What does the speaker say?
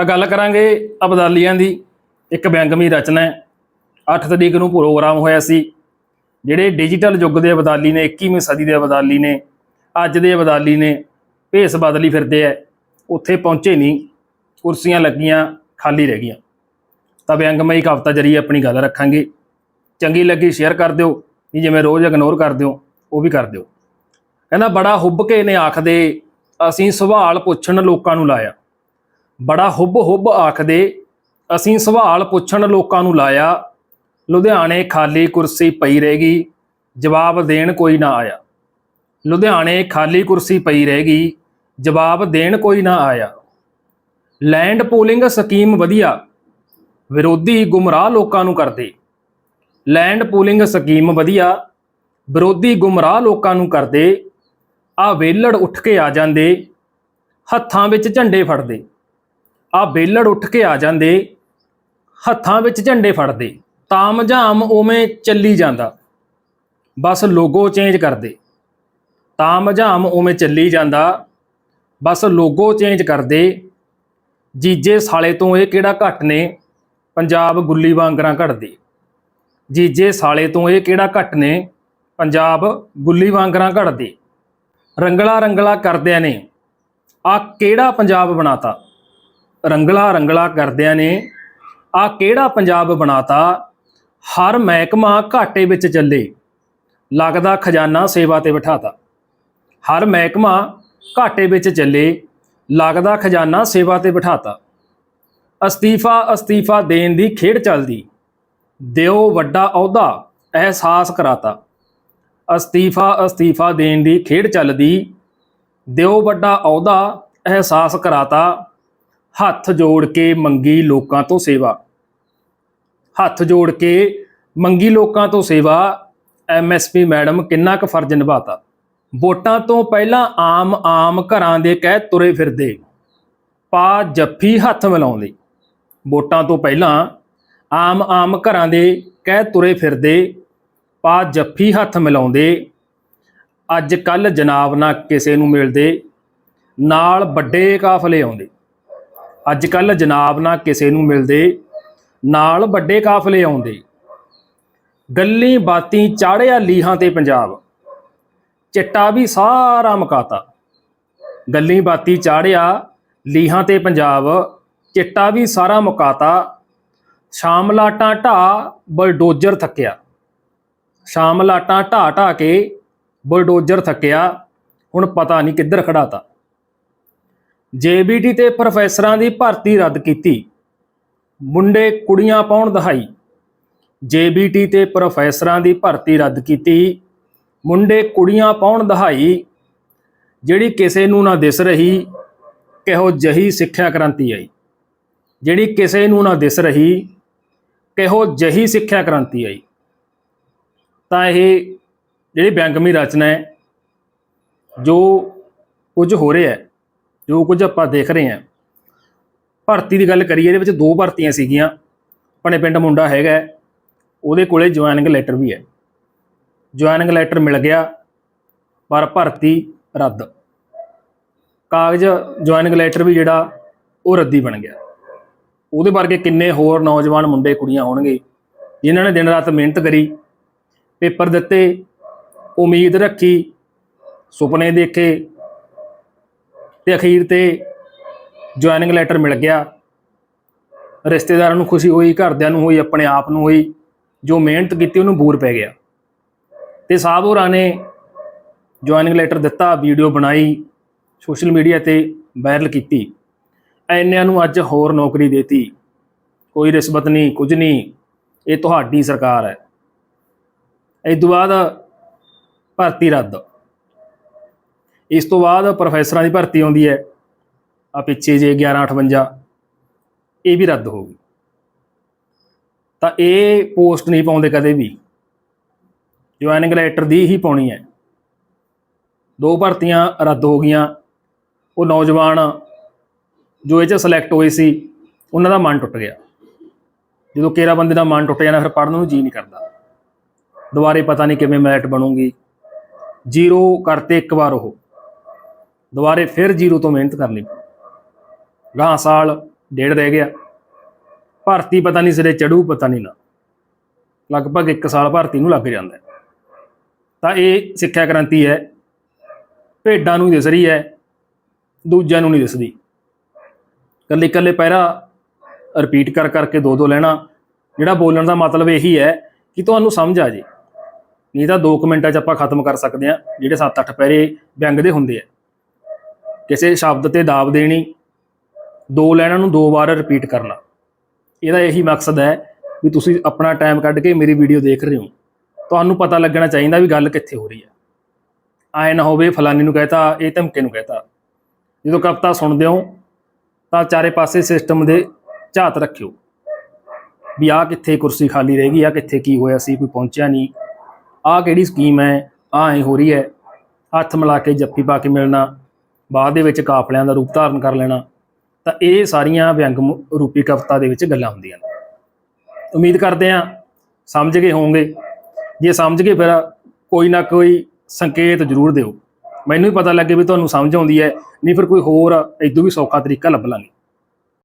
ਤਾਂ ਗੱਲ ਕਰਾਂਗੇ ਅਬਦਾਲੀਆਂ ਦੀ। ਇੱਕ ਵਿਅੰਗਮੀ ਰਚਨਾ ਹੈ। 8 ਤਰੀਕ ਨੂੰ ਪ੍ਰੋਗਰਾਮ ਹੋਇਆ ਸੀ। ਜਿਹੜੇ ਡਿਜੀਟਲ ਯੁੱਗ ਦੇ ਅਬਦਾਲੀ ਨੇ 21ਵੀਂ ਸਦੀ ਦੇ ਅਬਦਾਲੀ ਨੇ, ਅੱਜ ਦੇ ਅਬਦਾਲੀ ਨੇ, ਭੇਸ ਬਦਲੀ ਫਿਰਦੇ ਐ। ਉੱਥੇ ਪਹੁੰਚੇ ਨਹੀਂ। ਕੁਰਸੀਆਂ ਲੱਗੀਆਂ, ਖਾਲੀ ਰਹਿ ਗਈਆਂ। ਤਾਂ ਵਿਅੰਗਮਈ ਕਵਿਤਾ ਜਰੀਏ ਆਪਣੀ ਗੱਲ ਰੱਖਾਂਗੇ। ਚੰਗੀ ਲੱਗੀ ਸ਼ੇਅਰ ਕਰ ਦਿਓ, ਨਹੀਂ ਜਿਵੇਂ ਰੋਜ਼ ਇਗਨੋਰ ਕਰ ਦਿਓ, ਉਹ ਵੀ ਕਰ ਦਿਓ। ਕਹਿੰਦਾ, ਬੜਾ ਹੁੱਬ ਕੇ ਨੇ ਆਖਦੇ, ਅਸੀਂ ਸਵਾਲ ਪੁੱਛਣ ਲੋਕਾਂ ਨੂੰ ਲਾਇਆ। ਬੜਾ ਹੁੱਬ ਹੁੱਬ ਆਖਦੇ, ਅਸੀਂ ਸਵਾਲ ਪੁੱਛਣ ਲੋਕਾਂ ਨੂੰ ਲਾਇਆ, ਲੁਧਿਆਣੇ ਖਾਲੀ ਕੁਰਸੀ ਪਈ ਰਹਿ ਗਈ ਜਵਾਬ ਦੇਣ ਕੋਈ ਨਾ ਆਇਆ। ਲੁਧਿਆਣੇ ਖਾਲੀ ਕੁਰਸੀ ਪਈ ਰਹਿ ਗਈ ਜਵਾਬ ਦੇਣ ਕੋਈ ਨਾ ਆਇਆ। ਲੈਂਡ ਪੂਲਿੰਗ ਸਕੀਮ ਵਧੀਆ। ਵਿਰੋਧੀ ਗੁੰਮਰਾਹ ਲੋਕਾਂ ਨੂੰ ਕਰਦੇ। ਲੈਂਡ ਪੂਲਿੰਗ ਸਕੀਮ ਵਧੀਆ। ਵਿਰੋਧੀ ਗੁੰਮਰਾਹ ਲੋਕਾਂ ਨੂੰ ਕਰਦੇ। ਆ ਵੇਲੜ ਉੱਠ ਕੇ ਆ ਜਾਂਦੇ। ਹੱਥਾਂ ਵਿੱਚ ਝੰਡੇ ਫੜਦੇ। ਆ ਬੇਲੜ ਉੱਠ ਕੇ ਆ ਜਾਂਦੇ, ਹੱਥਾਂ ਵਿੱਚ ਝੰਡੇ ਫੜਦੇ ਤਾਮਝਾਮ ਉਵੇਂ ਚੱਲੀ ਜਾਂਦਾ। ਬਸ ਲੋਗੋ ਚੇਂਜ ਕਰਦੇ। ਤਾਮਝਾਮ ਉਵੇਂ ਚੱਲੀ ਜਾਂਦਾ। ਬਸ ਲੋਗੋ ਚੇਂਜ ਕਰਦੇ। ਜੀਜੇ ਸਾਲੇ ਤੋਂ ਇਹ ਕਿਹੜਾ ਘੱਟ ਨੇ? ਪੰਜਾਬ ਗੁੱਲੀ ਵਾਂਗਰਾਂ ਘੜਦੇ। ਜੀਜੇ ਸਾਲੇ ਤੋਂ ਇਹ ਕਿਹੜਾ ਘੱਟ ਨੇ? ਪੰਜਾਬ ਗੁੱਲੀ ਵਾਂਗਰਾਂ ਘੜਦੇ। ਰੰਗਲਾ ਰੰਗਲਾ ਕਰਦਿਆਂ ਨੇ ਆ ਕਿਹੜਾ ਪੰਜਾਬ ਬਣਾਤਾ? ਰੰਗਲਾ ਰੰਗਲਾ ਕਰਦਿਆਂ ਨੇ ਆ ਕਿਹੜਾ ਪੰਜਾਬ ਬਣਾਤਾ? ਹਰ ਮਹਿਕਮਾ ਘਾਟੇ ਵਿੱਚ ਚੱਲੇ, ਲੱਗਦਾ ਖਜ਼ਾਨਾ ਸੇਵਾ ਤੇ ਬਿਠਾਤਾ। ਹਰ ਮਹਿਕਮਾ ਘਾਟੇ ਵਿੱਚ ਚੱਲੇ, ਲੱਗਦਾ ਖਜ਼ਾਨਾ ਸੇਵਾ ਤੇ ਬਿਠਾਤਾ। ਅਸਤੀਫਾ ਅਸਤੀਫਾ ਦੇਣ ਦੀ ਖੇਡ ਚੱਲਦੀ, ਦਿਓ ਵੱਡਾ ਅਹੁਦਾ, ਅਹਿਸਾਸ ਕਰਾਤਾ। ਅਸਤੀਫਾ ਅਸਤੀਫਾ ਦੇਣ ਦੀ ਖੇਡ ਚੱਲਦੀ, ਦਿਓ ਵੱਡਾ ਅਹੁਦਾ, ਅਹਿਸਾਸ ਕਰਾਤਾ। ਹੱਥ ਜੋੜ ਕੇ ਮੰਗੀ ਲੋਕਾਂ ਤੋਂ ਸੇਵਾ। ਹੱਥ ਜੋੜ ਕੇ ਮੰਗੀ ਲੋਕਾਂ ਤੋਂ ਸੇਵਾ ਐਮਐਸਪੀ ਮੈਡਮ ਕਿੰਨਾ ਕੁ ਫਰਜ਼ ਨਿਭਾਤਾ। ਵੋਟਾਂ ਤੋਂ ਪਹਿਲਾਂ ਆਮ ਆਮ ਘਰਾਂ ਦੇ ਕਹਿ ਤੁਰੇ ਫਿਰਦੇ। ਪਾ ਜੱਫੀ ਹੱਥ ਮਿਲਾਉਂਦੇ। ਵੋਟਾਂ ਤੋਂ ਪਹਿਲਾਂ ਆਮ ਆਮ ਘਰਾਂ ਦੇ ਕਹਿ ਤੁਰੇ ਫਿਰਦੇ। ਪਾ ਜੱਫੀ ਹੱਥ ਮਿਲਾਉਂਦੇ। ਅੱਜ ਕੱਲ ਜਨਾਬ ਨਾ ਕਿਸੇ ਨੂੰ ਮਿਲਦੇ। ਨਾਲ ਵੱਡੇ ਕਾਫਲੇ ਆਉਂਦੇ। ਅੱਜ ਕੱਲ ਜਨਾਬ ਨਾ ਕਿਸੇ ਨੂੰ ਮਿਲਦੇ, ਨਾਲ ਵੱਡੇ ਕਾਫਲੇ ਆਉਂਦੇ। ਗੱਲੀ ਬਾਤੀ ਚਾੜਿਆ ਲੀਹਾਂ ਤੇ ਪੰਜਾਬ। ਚਿੱਟਾ ਵੀ ਸਾਰਾ ਮਕਾਤਾ। ਗੱਲੀ ਬਾਤੀ ਚਾੜਿਆ ਲੀਹਾਂ ਤੇ ਪੰਜਾਬ। ਚਿੱਟਾ ਵੀ ਸਾਰਾ ਮੁਕਾਤਾ। ਸ਼ਾਮ ਲਾਟਾਂ ਢਾ ਬਲਡੋਜ਼ਰ ਥੱਕਿਆ। ਸ਼ਾਮ ਲਾਟਾਂ ਢਾ ਢਾ ਕੇ ਬਲਡੋਜ਼ਰ ਥੱਕਿਆ। ਹੁਣ ਪਤਾ ਨਹੀਂ ਕਿੱਧਰ ਖੜਾਤਾ। ਜੇਬੀਟੀ ਤੇ ਪ੍ਰੋਫੈਸਰਾਂ ਦੀ ਭਰਤੀ ਰੱਦ ਕੀਤੀ। ਮੁੰਡੇ ਕੁੜੀਆਂ ਪਾਉਣ ਦਹਾਈ। ਜੇਬੀਟੀ ਤੇ ਪ੍ਰੋਫੈਸਰਾਂ ਦੀ ਭਰਤੀ ਰੱਦ ਕੀਤੀ। ਮੁੰਡੇ ਕੁੜੀਆਂ ਪਾਉਣ ਦਹਾਈ। ਜਿਹੜੀ ਕਿਸੇ ਨੂੰ ਨਾ ਦਿਸ ਰਹੀ, ਕਿਹੋ ਜਹੀ ਸਿੱਖਿਆ ਕ੍ਰਾਂਤੀ ਆਈ। ਜਿਹੜੀ ਕਿਸੇ ਨੂੰ ਨਾ ਦਿਸ ਰਹੀ, ਕਿਹੋ ਜਹੀ ਸਿੱਖਿਆ ਕ੍ਰਾਂਤੀ ਆਈ। ਤਾਂ ਇਹ ਜਿਹੜੀ ਬੈਂਕਮੀ ਰਚਨਾ ਹੈ, ਜੋ ਕੁਝ ਹੋ ਰਿਹਾ ਹੈ ਜੋ ਕੁਝ ਆਪਾਂ ਦੇਖ ਰਹੇ ਹਾਂ। ਭਰਤੀ ਦੀ ਗੱਲ ਕਰੀਏ, ਇਹਦੇ ਵਿੱਚ ਦੋ ਭਰਤੀਆਂ ਸੀਗੀਆਂ। ਆਪਣੇ ਪਿੰਡ ਮੁੰਡਾ ਹੈਗਾ ਉਹਦੇ ਕੋਲੇ ਜੁਆਇਨਿੰਗ ਲੈਟਰ ਵੀ ਹੈ। ਜੁਆਇਨਿੰਗ ਲੈਟਰ ਮਿਲ ਗਿਆ, ਪਰ ਭਰਤੀ ਰੱਦ। ਕਾਗਜ਼ ਜੁਆਇਨਿੰਗ ਲੈਟਰ ਵੀ ਜਿਹੜਾ, ਉਹ ਰੱਦੀ ਬਣ ਗਿਆ। ਉਹਦੇ ਵਰਗੇ ਕਿੰਨੇ ਹੋਰ ਨੌਜਵਾਨ ਮੁੰਡੇ, ਕੁੜੀਆਂ ਹੋਣਗੇ, ਜਿਨ੍ਹਾਂ ਨੇ ਦਿਨ ਰਾਤ ਮਿਹਨਤ ਕਰੀ, ਪੇਪਰ ਦਿੱਤੇ, ਉਮੀਦ ਰੱਖੀ, ਸੁਪਨੇ ਦੇਖੇ ਤੇ ਅਖੀਰ ਤੇ ਜੁਆਇਨਿੰਗ ਲੈਟਰ ਮਿਲ ਗਿਆ। ਰਿਸ਼ਤੇਦਾਰਾਂ ਨੂੰ ਖੁਸ਼ੀ ਹੋਈ, ਘਰਦਿਆਂ ਨੂੰ ਹੋਈ, ਆਪਣੇ ਆਪ ਨੂੰ ਹੋਈ, ਜੋ ਮਿਹਨਤ ਕੀਤੀ ਉਹਨੂੰ ਬੂਰ ਪੈ ਗਿਆ। ਤੇ ਸਾਹਿਬ ਹੋਰਾਂ ਨੇ ਜੁਆਇਨਿੰਗ ਲੈਟਰ ਦਿੱਤਾ ਵੀਡੀਓ ਬਣਾਈ ਸੋਸ਼ਲ ਮੀਡੀਆ ਤੇ ਵਾਇਰਲ ਕੀਤੀ। ਐਨਿਆਂ ਨੂੰ ਅੱਜ ਹੋਰ ਨੌਕਰੀ ਦੇਤੀ। ਕੋਈ ਰਿਸ਼ਵਤ ਨਹੀਂ, ਕੁਝ ਨਹੀਂ, ਇਹ ਤੁਹਾਡੀ ਸਰਕਾਰ ਹੈ। ਇਸ ਤੋਂ ਬਾਅਦ ਭਰਤੀ ਰੱਦ। ਇਸ ਤੋਂ ਬਾਅਦ ਪ੍ਰੋਫੈਸਰਾਂ ਦੀ ਭਰਤੀ ਆਉਂਦੀ ਹੈ। ਆ ਪਿੱਛੇ ਜੇ 1158 ਇਹ ਵੀ ਰੱਦ ਹੋ ਗਈ। ਤਾਂ ਇਹ ਪੋਸਟ ਨਹੀਂ ਪਾਉਂਦੇ ਕਦੇ ਵੀ। ਜੁਆਇਨਿੰਗ ਲੈਟਰ ਦੀ ਹੀ ਪਾਉਣੀ ਹੈ। ਦੋ ਭਰਤੀਆਂ ਰੱਦ ਹੋ ਗਈਆਂ। ਉਹ ਨੌਜਵਾਨ ਜੋ ਇਹ ਚ ਸਿਲੈਕਟ ਹੋਏ ਸੀ, ਉਹਨਾਂ ਦਾ ਮਨ ਟੁੱਟ ਗਿਆ। ਜਦੋਂ ਕੇਰਾ ਬੰਦੇ ਦਾ ਮਨ ਟੁੱਟ ਜਾਣਾ ਫਿਰ ਪੜਨ ਨੂੰ ਜੀ ਨਹੀਂ ਕਰਦਾ। ਦੁਬਾਰੇ ਪਤਾ ਨਹੀਂ ਕਿਵੇਂ ਮੈਰਿਟ ਬਣੂਗੀ। ਜ਼ੀਰੋ ਕਰਤੇ ਇੱਕ ਵਾਰ ਉਹ। ਦੁਬਾਰੇ ਫਿਰ ਜ਼ੀਰੋ ਤੋਂ ਮਿਹਨਤ ਕਰਨੀ ਪਊ ਗਾਂ ਸਾਲ, ਡੇਢ ਰਹਿ ਗਿਆ। ਭਰਤੀ ਪਤਾ ਨਹੀਂ ਸਿਰੇ ਚੜੂ, ਪਤਾ ਨਹੀਂ ਨਾ। ਲਗਭਗ 1 ਸਾਲ ਭਰਤੀ ਨੂੰ ਲੱਗ ਜਾਂਦਾ ਤਾਂ ਇਹ ਸਿੱਖਿਆ ਕ੍ਰਾਂਤੀ ਹੈ। ਭੇਡਾਂ ਨੂੰ ਦਿਸ ਰਹੀ ਹੈ, ਦੂਜਿਆਂ ਨੂੰ ਨਹੀਂ ਦਿਸਦੀ। ਕੱਲੇ ਕੱਲੇ ਪਹਿਰਾ ਰਿਪੀਟ ਕਰ ਕਰਕੇ ਦੋ ਦੋ ਲੈਣਾ, ਜਿਹੜਾ ਬੋਲਣ ਦਾ ਮਤਲਬ ਇਹੀ ਹੈ ਕਿ ਤੁਹਾਨੂੰ ਸਮਝ ਆ ਜੇ। ਨਹੀਂ ਤਾਂ 2 ਮਿੰਟਾਂ 'ਚ ਆਪਾਂ ਖਤਮ ਕਰ ਸਕਦੇ ਹਾਂ, ਜਿਹੜੇ 7-8 ਪੈਰੇ ਵਿਅੰਗ ਦੇ ਹੁੰਦੇ ਆ। ਕਿਸੇ ਸ਼ਬਦ ਤੇ ਦਾਬ ਦੇਣੀ, ਦੋ ਲਾਈਨਾਂ ਨੂੰ ਦੋ ਵਾਰ ਰਿਪੀਟ ਕਰਨਾ। ਇਹਦਾ ਇਹੀ ਮਕਸਦ ਹੈ ਵੀ ਤੁਸੀਂ ਆਪਣਾ ਟਾਈਮ ਕੱਢ ਕੇ ਮੇਰੀ ਵੀਡੀਓ ਦੇਖ ਰਹੇ ਹੋ। ਤੁਹਾਨੂੰ ਪਤਾ ਲੱਗਣਾ ਚਾਹੀਦਾ ਵੀ ਗੱਲ ਕਿੱਥੇ ਹੋ ਰਹੀ ਹੈ। ਆਏ ਨਾ ਹੋਵੇ ਫਲਾਨੀ ਨੂੰ ਕਹਤਾ, ਇਹ ਧਮਕੇ ਨੂੰ ਕਹਤਾ। ਜਦੋਂ ਕਵਿਤਾ ਸੁਣਦੇ ਹੋ, ਤਾਂ ਚਾਰੇ ਪਾਸੇ ਸਿਸਟਮ ਦੇ ਝਾਤ ਰੱਖਿਓ। ਵੀ ਆਹ ਕਿੱਥੇ ਕੁਰਸੀ ਖਾਲੀ ਰਹਿ ਗਈ ਆ ਕਿੱਥੇ ਕੀ ਹੋਇਆ ਸੀ, ਕੋਈ ਪਹੁੰਚਿਆ ਨਹੀਂ। ਆਹ ਕਿਹੜੀ ਸਕੀਮ ਹੈ, ਆਹ ਐ ਹੋ ਰਹੀ ਹੈ। ਹੱਥ ਮਿਲਾ ਕੇ ਜੱਫੀ ਪਾ ਕੇ ਮਿਲਣਾ। ਬਾਅਦ ਦੇ ਵਿੱਚ ਕਾਫਲਿਆਂ ਦਾ ਰੂਪ ਧਾਰਨ ਕਰ ਲੈਣਾ, ਤਾਂ ਇਹ ਸਾਰੀਆਂ ਵਿਅੰਗ ਰੂਪੀ ਕਵਿਤਾ ਦੇ ਵਿੱਚ ਗੱਲਾਂ ਹੁੰਦੀਆਂ ਨੇ। ਉਮੀਦ ਕਰਦੇ ਹਾਂ ਸਮਝ ਗਏ ਹੋਵੋਗੇ। ਜੇ ਸਮਝ ਗਏ ਫਿਰ ਕੋਈ ਨਾ ਕੋਈ ਸੰਕੇਤ ਜ਼ਰੂਰ ਦਿਓ। ਮੈਨੂੰ ਵੀ ਪਤਾ ਲੱਗੇ ਵੀ ਤੁਹਾਨੂੰ ਸਮਝ ਆਉਂਦੀ ਹੈ, ਨਹੀਂ ਫਿਰ ਕੋਈ ਹੋਰ ਇਦੋਂ ਵੀ ਸੌਖਾ ਤਰੀਕਾ ਲੱਭ ਲਾਂਗੇ